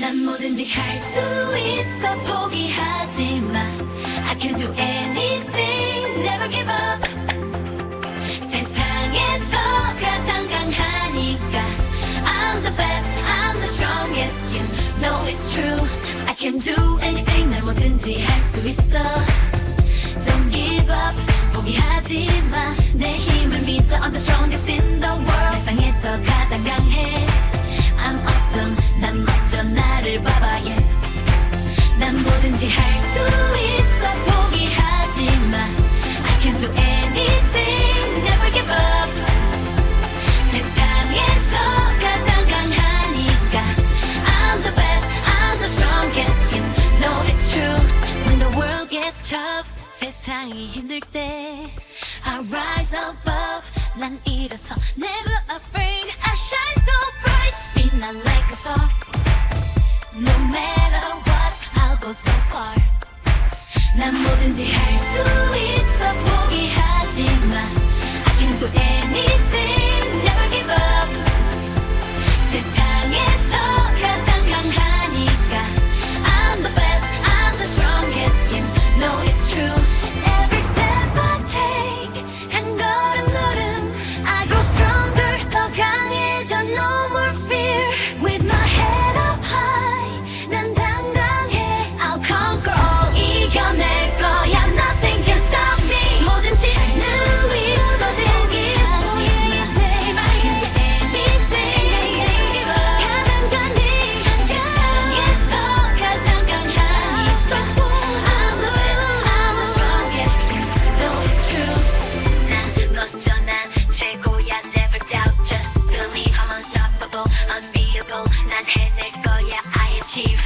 난 뭐든지 할 수 있어 포기하지 마 I can do anything never give up 세상에서 가장 강하니까 I'm the best I'm the strongest you know it's true I can do anything 난 뭐든지 할 수 있어 Don't give up 포기하지 마내 힘을 믿어 I'm the strongest in the world 세상에서 가장 강해 Gets tough 세상이 힘들 때 I rise above 난 일어서 never afraid I shine so bright 빛나 like a star No matter what I'll go so far 난 뭐든지 할 수 있어 포기하지 마 난 멋져 난 최고야 never doubt just believe I'm unstoppable unbeatable 난 해낼 거야 I achieve